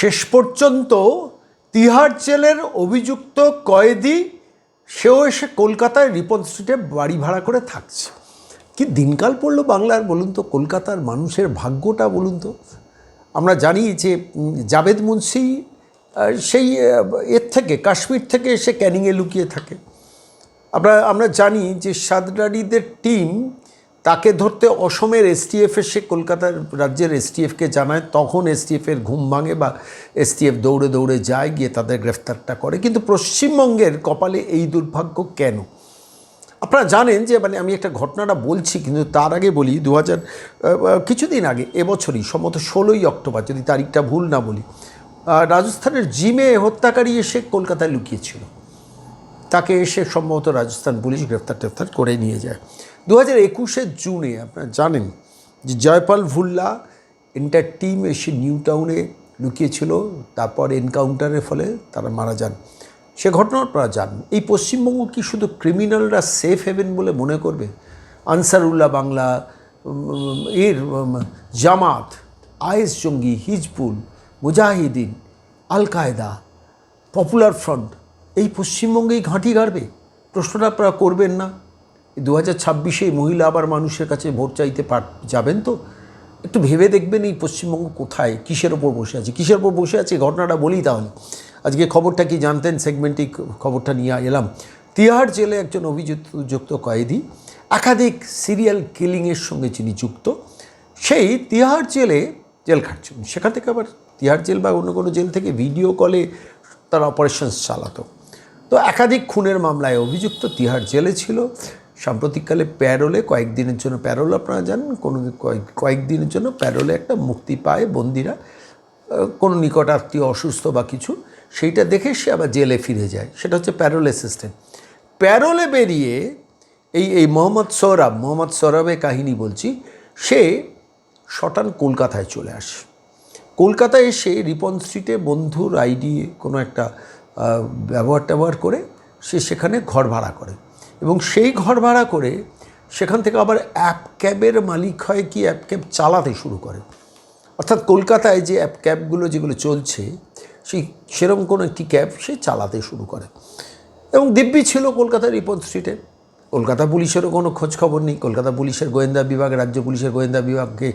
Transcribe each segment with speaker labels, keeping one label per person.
Speaker 1: শেষ পর্যন্ত তিহার জেলের অভিযুক্ত কয়েদি, সেও এসে কলকাতায় রিপন স্ট্রিটে বাড়ি ভাড়া করে থাকছে। কি দিনকাল পড়ল বাংলার বলুন তো? কলকাতার মানুষের ভাগ্যটা বলুন তো? আমরা জানি যে জাভেদ মুন্সি সেই এর থেকে, কাশ্মীর থেকে এসে ক্যানিংয়ে লুকিয়ে থাকে। আমরা আমরা জানি যে সাদরাডিদের টিম তাকে ধরতে অসমের এসটিএফ এসে কলকাতার রাজ্যের এসটিএফকে জানায়, তখন এসটিএফের ঘুম ভাঙে বা এসটিএফ দৌড়ে দৌড়ে যায়, গিয়ে তাদের গ্রেফতারটা করে। কিন্তু পশ্চিমবঙ্গের কপালে এই দুর্ভাগ্য কেন? আপনারা জানেন যে মানে আমি একটা ঘটনাটা বলছি, কিন্তু তার আগে বলি দু হাজার কিছুদিন আগে, এবছরই, সম্ভবত ষোলোই অক্টোবর, যদি তারিখটা ভুল না বলি রাজস্থানের জিমে হত্যাকারী এসে কলকাতায় লুকিয়েছিল। তাকে এসে সম্ভবত রাজস্থান পুলিশ গ্রেফতার টেফতার করে নিয়ে যায়। দু হাজার একুশের জুনে আপনারা জানেন যে জয়পাল ভুল্লা এন্টার টিম এসে নিউ টাউনে লুকিয়েছিল, তারপর এনকাউন্টারের ফলে তারা মারা যান। সে ঘটনা আপনারা জানেন। এই পশ্চিমবঙ্গ কি শুধু ক্রিমিনালরা সেফ হেভেন বলে মনে করবে? আনসারুল্লাহ বাংলা এর জামাত আয়েস জঙ্গি, হিজবুল, মুজাহিদিন, আল কায়দা পপুলার ফ্রন্ট এই পশ্চিমবঙ্গেই ঘাঁটি গাড়বে? প্রশ্নটা আপনারা করবেন না। দু হাজার ছাব্বিশে মহিলা আবার মানুষের কাছে ভোট চাইতে পার, যাবেন তো? একটু ভেবে দেখবেন এই পশ্চিমবঙ্গ কোথায়, কিসের ওপর বসে আছে? কিসের ওপর বসে আছে? ঘটনাটা বলি তাহলে। আজকে খবরটা কি জানতেন? সেগমেন্টে খবরটা নিয়ে এলাম। তিহার জেলে একজন অভিযুক্ত যুক্ত কয়েদি একাধিক সিরিয়াল কিলিংয়ের সঙ্গে যিনি যুক্ত, সেই তিহার জেলে জেল খাটছেন। সেখান থেকে আবার তিহার জেল বা অন্য কোনো জেল থেকে ভিডিও কলে তারা অপারেশনস চালাতো। তো একাধিক খুনের মামলায় অভিযুক্ত তিহার জেলে ছিল। সাম্প্রতিককালে প্যারোলে কয়েকদিনের জন্য প্যারোল আপনারা জানেন কোনো কয়েক কয়েকদিনের জন্য প্যারোলে একটা মুক্তি পায় বন্দিরা কোনো নিকট আত্মীয় অসুস্থ বা কিছু, সেইটা দেখে সে আবার জেলে ফিরে যায়। সেটা হচ্ছে প্যারোলে সিস্টেম প্যারোলে বেরিয়ে এই এই মোহাম্মদ সৌরভ, মোহাম্মদ সৌরভের কাহিনী বলছি, সে শটান কলকাতায় চলে আসে। কলকাতায় এসে রিপন স্ট্রিটে বন্ধুর আইডি কোনো একটা ব্যবহার ট্যাবহার করে সে সেখানে ঘর ভাড়া করে। এবং সেই ঘর ভাড়া করে সেখান থেকে আবার অ্যাপ ক্যাবের মালিক হয় কি অ্যাপ ক্যাব চালাতে শুরু করে। অর্থাৎ কলকাতায় যে অ্যাপ ক্যাবগুলো যেগুলো চলছে, সেই সেরকম কোনো একটি ক্যাব সে চালাতে শুরু করে। এবং দিব্যি ছিল কলকাতার রিপন স্ট্রিটে কলকাতা পুলিশেরও কোনো খোঁজ খবর নেই। কলকাতা পুলিশের গোয়েন্দা বিভাগ, রাজ্য পুলিশের গোয়েন্দা বিভাগকে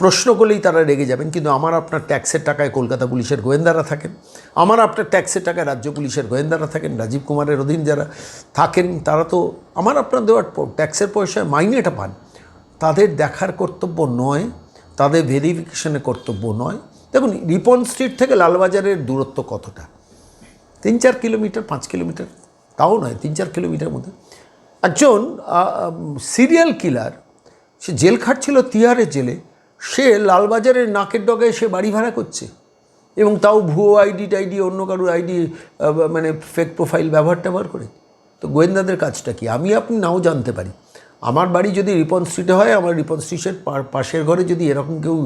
Speaker 1: প্রশ্ন করলেই তারা রেগে যাবেন। কিন্তু আমার আপনার ট্যাক্সের টাকায় কলকাতা পুলিশের গোয়েন্দারা থাকেন। আমার আপনার ট্যাক্সের টাকায় রাজ্য পুলিশের গোয়েন্দারা থাকেন। রাজীব কুমারের অধীন যারা থাকেন, তারা তো আমার আপনার দেওয়ার ট্যাক্সের পয়সায় মাইনেটা পান। তাদের দেখার কর্তব্য নয়, তাদের ভেরিফিকেশনের কর্তব্য নয়। দেখুন, রিপন স্ট্রিট থেকে লালবাজারের দূরত্ব কতটা? তিন চার কিলোমিটার, পাঁচ কিলোমিটার, তাও নয়, তিন চার কিলোমিটার মধ্যে। একজন সিরিয়াল কিলার সে জেল খাটছিল তিহারের জেলে, সে লালবাজারের নাকের ডগায় সে বাড়ি ভাড়া করছে। এবং তাও ভুয়ো আইডি টাইডি, অন্য কারোর আইডি মানে ফেক প্রোফাইল ব্যবহার ট্যাবহার করে। তো গোয়েন্দাদের কাজটা কি? আমি আপনি নাও জানতে পারি। আমার বাড়ি যদি রিপন স্ট্রিটে হয়, আমার রিপন স্ট্রিটের পাশের ঘরে যদি এরকম কেউ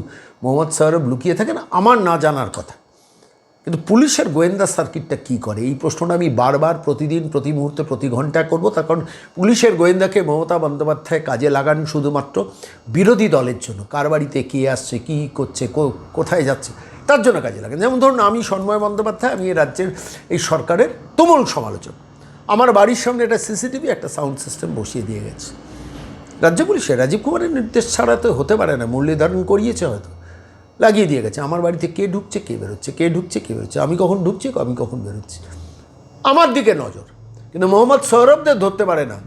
Speaker 1: মোহাম্মদ সাহরব লুকিয়ে থাকেন আমার না জানার কথা। কিন্তু পুলিশের গোয়েন্দা সার্কিটটা কী করে? এই প্রশ্নটা আমি বারবার প্রতিদিন, প্রতি মুহূর্তে, প্রতি ঘণ্টা করব। তার কারণ পুলিশের গোয়েন্দাকে মমতা বন্দ্যোপাধ্যায় কাজে লাগান শুধুমাত্র বিরোধী দলের জন্য। কার বাড়িতে কে আসছে, কী করছে কোথায় যাচ্ছে, তার জন্য কাজে লাগান। যেমন ধরুন, আমি সন্ময় বন্দ্যোপাধ্যায়, আমি এই রাজ্যের, এই সরকারের তুমুল সমালোচক। আমার বাড়ির সামনে একটা সিসিটিভি, একটা সাউন্ড সিস্টেম বসিয়ে দিয়ে গেছে। রাজ্য পুলিশে রাজীব কুমারের নির্দেশ ছাড়া তো হতে পারে না। মূল্য নির্ধারণ করিয়েছে হয়তো। লাগিয়ে দিয়ে গেছে। আমার বাড়িতে কে ঢুকছে, কে বেরোচ্ছে, কে ঢুকছে, কে বেরোচ্ছে, আমি কখন ঢুকছি, আমি কখন বেরোচ্ছি। আমার দিকে নজর। কিন্তু মোহাম্মদ সৌরভদের ধরতে পারে না।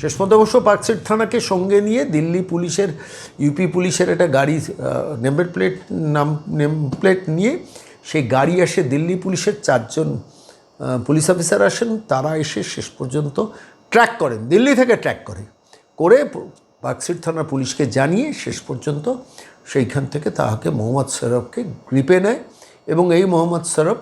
Speaker 1: শেষ পর্যন্ত অবশ্য পার্কসিট থানাকে সঙ্গে নিয়ে দিল্লি পুলিশের, ইউপি পুলিশের একটা গাড়ি নেম্বার প্লেট নাম নেম প্লেট নিয়ে সেই গাড়ি আসে দিল্লি পুলিশের চারজন পুলিশ অফিসার আসেন। তারা এসে শেষ পর্যন্ত ট্র্যাক করেন। দিল্লি থেকে ট্র্যাক করে। করে পার্কসিট থানার পুলিশকে জানিয়ে শেষ পর্যন্ত সেইখান থেকে তাহাকে মোহাম্মদ সরফকে গ্রিপে নেয় এবং এই মোহাম্মদ সরফ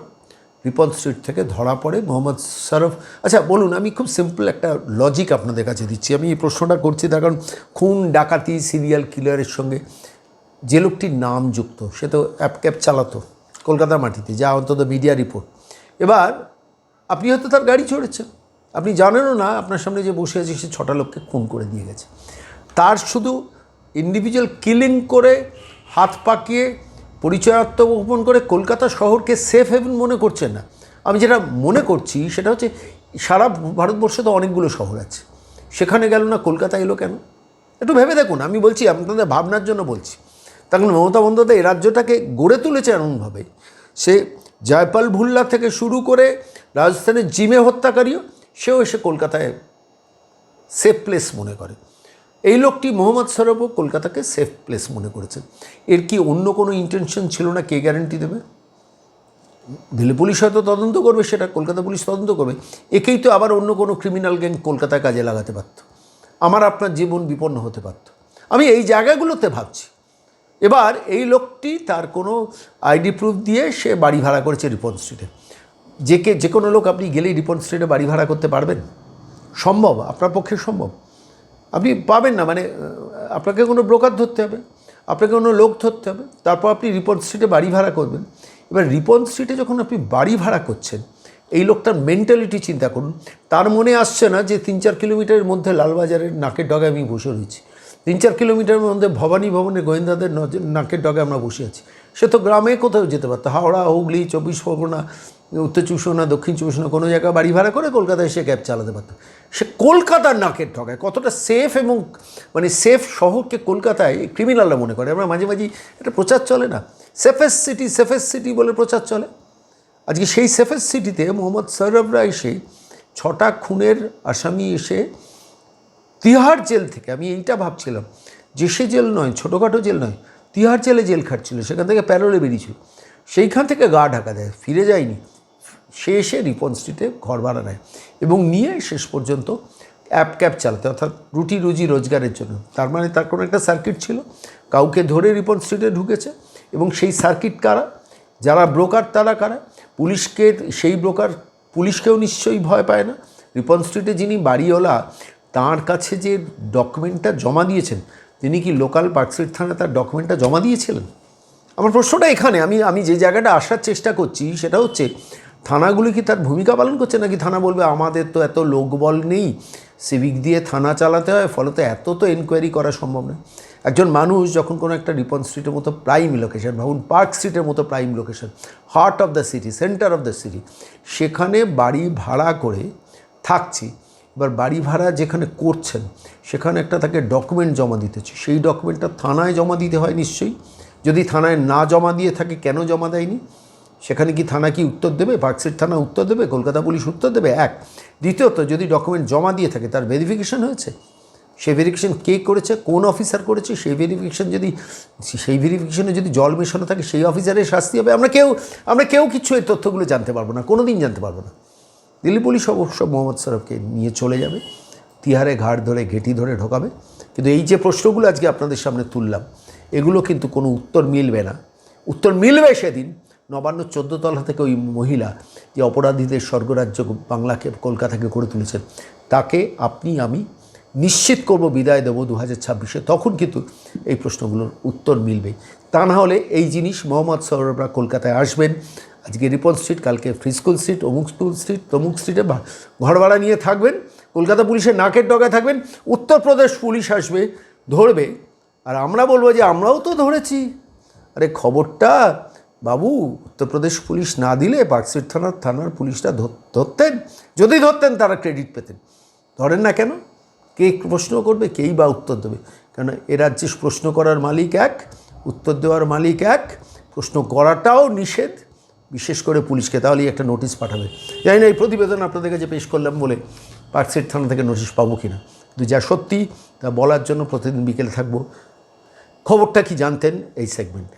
Speaker 1: রিপন স্ট্রিট থেকে ধরা পড়ে। মোহাম্মদ সরফ আচ্ছা বলুন, আমি খুব সিম্পল একটা লজিক আপনাদের কাছে দিচ্ছি। আমি এই প্রশ্নটা করছি, তার কারণ খুন, ডাকাতি সিরিয়াল কিলারের সঙ্গে যে লোকটির নাম যুক্ত, সে তো অ্যাপ ক্যাব চালাতো, কলকাতার মাটিতে, যা অন্তত মিডিয়া রিপোর্ট এবার আপনি হয়তো তার গাড়ি চড়েছেন আপনি জানেনও না, আপনার সামনে যে বসে আছে, সে ছটা লোককে খুন করে দিয়ে গেছে। তার শুধু ইন্ডিভিজুয়াল কিলিং করে হাত পাকিয়ে পরিচয় আত্মগোপন করে কলকাতা শহরকে সেফ হেভেন মনে করছেন না। আমি যেটা মনে করছি সেটা হচ্ছে সারা ভারতবর্ষে তো অনেকগুলো শহর আছে। সেখানে গেল না, কলকাতা এলো কেন? একটু ভেবে দেখুন, আমি বলছি, আপনাদের ভাবনার জন্য বলছি। তখন মমতা বন্দ্যোপাধ্যায় এই রাজ্যটাকে গড়ে তুলেছে এমনভাবে। সে জয়পাল ভুল্লা থেকে শুরু করে রাজস্থানের জিমে হত্যাকারীও, সেও এসে কলকাতায় সেফ প্লেস মনে করে। এই লোকটি মোহাম্মদ সরফও কলকাতাকে সেফ প্লেস মনে করেছে। এর কি অন্য কোনো ইন্টেনশন ছিল না? কে গ্যারান্টি দেবে? দিল্লি পুলিশ হয়তো তদন্ত করবে সেটা, কলকাতা পুলিশ তদন্ত করবে। একেই তো আবার অন্য কোনো ক্রিমিনাল গ্যাং কলকাতায় কাজে লাগাতে পারত। আমার আপনার জীবন বিপন্ন হতে পারত। আমি এই জায়গাগুলোতে ভাবছি। এবার এই লোকটি তার কোনো আইডি প্রুফ দিয়ে সে বাড়ি ভাড়া করেছে রিপন স্ট্রিটে যে কে, যে কোনো লোক আপনি গেলেই রিপন স্ট্রিটে বাড়ি ভাড়া করতে পারবেন। সম্ভব? আপনার পক্ষে সম্ভব? আপনি পাবেন না মানে আপনাকে কোনো ব্রোকার ধরতে হবে, আপনাকে কোনো লোক ধরতে হবে, তারপর আপনি রিপন স্ট্রিটে বাড়ি ভাড়া করবেন। এবার রিপন স্ট্রিটে যখন আপনি বাড়ি ভাড়া করছেন, এই লোকটার মেন্টালিটি চিন্তা করুন, তার মনে আসছে না যে তিন চার কিলোমিটারের মধ্যে লালবাজারের নাকের ডগে আমি বসে রয়েছি। তিন চার কিলোমিটারের মধ্যে ভবানী ভবনে গোয়েন্দাদের নাকের ডগে আমরা বসে আছি। সে তো গ্রামে কোথাও যেতে পারতো। হাওড়া, হুগলি, চব্বিশ পরগনা, উত্তর চব্বিশ পরগনা, দক্ষিণ চব্বিশ পরগনা কোনো জায়গায় বাড়ি ভাড়া করে কলকাতায় সে ক্যাব চালাতে পারতো। সে কলকাতার নাকের ঠগায়। কতটা সেফ এবং মানে সেফ শহরকে কলকাতায় ক্রিমিনালরা মনে করে। আমরা মাঝে মাঝে একটা প্রচার চলে না? সেফেস্ট সিটি সেফেস্ট সিটি বলে প্রচার চলে। আজকে সেই সেফেস্ট সিটিতে মোহাম্মদ সৌরভরা এসে ছটা খুনের আসামি এসে তিহার জেল থেকে, আমি এইটা ভাবছিলাম, যে সে জেল নয়, ছোটোখাটো জেল নয় তিহার জেলে জেল খাটছিল, সেখান থেকে প্যারোলে বেরিয়েছিল। সেইখান থেকে গা ঢাকা দেয়, ফিরে যায়নি। সে এসে রিপন স্ট্রিটে ঘর ভাড়া নেয় এবং নিয়ে শেষ পর্যন্ত অ্যাপ ক্যাব চালাতে, অর্থাৎ রুটি রুজি রোজগারের জন্য। তার মানে তার কোনো একটা সার্কিট ছিল, কাউকে ধরে রিপন স্ট্রিটে ঢুকেছে এবং সেই সার্কিট কারা? যারা ব্রোকার তারা কারা? পুলিশকে, সেই ব্রোকার পুলিশকেও নিশ্চয়ই ভয় পায় না। রিপন স্ট্রিটে যিনি বাড়িওয়ালা, তার কাছে যে ডকুমেন্টটা জমা দিয়েছেন তিনি কি লোকাল পার্কস্ট্রিট থানায় তার ডকুমেন্টটা জমা দিয়েছিলেন? আমার প্রশ্নটা এখানে, আমি আমি যে জায়গাটা আসার চেষ্টা করছি সেটা হচ্ছে, থানাগুলি কি তার ভূমিকা পালন করছে নাকি থানা বলবে, আমাদের তো এত লোকবল নেই সিভিক দিয়ে থানা চালাতে হয়, ফলত এত তো এনকোয়ারি করা সম্ভব নয়। একজন মানুষ যখন কোনো একটা রিপন স্ট্রিটের মতো প্রাইম লোকেশন ভাবুন পার্ক স্ট্রিটের মতো prime location heart of the city centre of the city সেখানে বাড়ি ভাড়া করে থাকছি। এবার বাড়ি ভাড়া যেখানে করছেন, সেখানে একটা তাকে ডকুমেন্ট জমা দিতে হচ্ছে। সেই ডকুমেন্টটা থানায় জমা দিতে হয় নিশ্চয়ই। যদি থানায় না জমা দিয়ে থাকে, কেন জমা দেয়নি? সেখানে কি থানা কি উত্তর দেবে? পার্কসেট থানা উত্তর দেবে? কলকাতা পুলিশ উত্তর দেবে? এক। দ্বিতীয়ত, যদি ডকুমেন্ট জমা দিয়ে থাকে, তার ভেরিফিকেশন হয়েছে? সেই ভেরিফিকেশন কে করেছে? কোন অফিসার করেছে? সেই ভেরিফিকেশন যদি, সেই ভেরিফিকেশনে যদি জল মেশানো থাকে, সেই অফিসারের শাস্তি হবে। আমরা কেউ আমরা কেউ কিছু এই তথ্যগুলো জানতে পারব না। কোনো দিন জানতে পারব না। দিল্লি পুলিশ অবশ্য মোহাম্মদ সরফকে নিয়ে চলে যাবে। তিহারে ঘাট ধরে, ঘেটি ধরে ঢোকাবে। কিন্তু এই যে প্রশ্নগুলো আজকে আপনাদের সামনে তুললাম, এগুলো কিন্তু কোনো উত্তর মিলবে না। উত্তর মিলবে সেদিন নবান্ন চোদ্দতলা থেকে ওই মহিলা যে অপরাধীদের স্বর্গরাজ্য বাংলাকে, কলকাতাকে করে তুলেছেন, তাকে আপনি, আমি নিশ্চিত করব, বিদায় দেবো দু হাজার ছাব্বিশে। তখন কিন্তু এই প্রশ্নগুলোর উত্তর মিলবে। তা না হলে এই জিনিস মোহাম্মদ সৌরভরা কলকাতায় আসবেন। আজকে রিপন স্ট্রিট, কালকে ফ্রিস্কুল স্ট্রিট, অমুক স্কুল স্ট্রিট, তমুক স্ট্রিটে ঘর ভাড়া নিয়ে থাকবেন, কলকাতা পুলিশের নাকের ডগায় থাকবেন, উত্তরপ্রদেশ পুলিশ আসবে, ধরবে। আর আমরা বলব যে আমরাও তো ধরেছি। আরে খবরটা, বাবু, উত্তরপ্রদেশ পুলিশ না দিলে পার্কস্ট্রিট থানার থানার পুলিশটা ধরতেন, যদি ধরতেন তারা ক্রেডিট পেতেন। ধরেন না কেন? কে প্রশ্ন করবে, কেই বা উত্তর দেবে? কেন এ রাজ্যে প্রশ্ন করার মালিক এক, উত্তর দেওয়ার মালিক এক, প্রশ্ন করাটাও নিষেধ। বিশেষ করে পুলিশকে, তাহলেই একটা নোটিশ পাঠাবে। জানি না, এই প্রতিবেদন আপনাদের কাছে পেশ করলাম বলে পার্কশিট থানা থেকে নোটিশ পাবো কি না কিন্তু যা সত্যি, তা বলার জন্য প্রতিদিন বিকেলে থাকব। খবরটা কি জানতেন এই সেগমেন্টে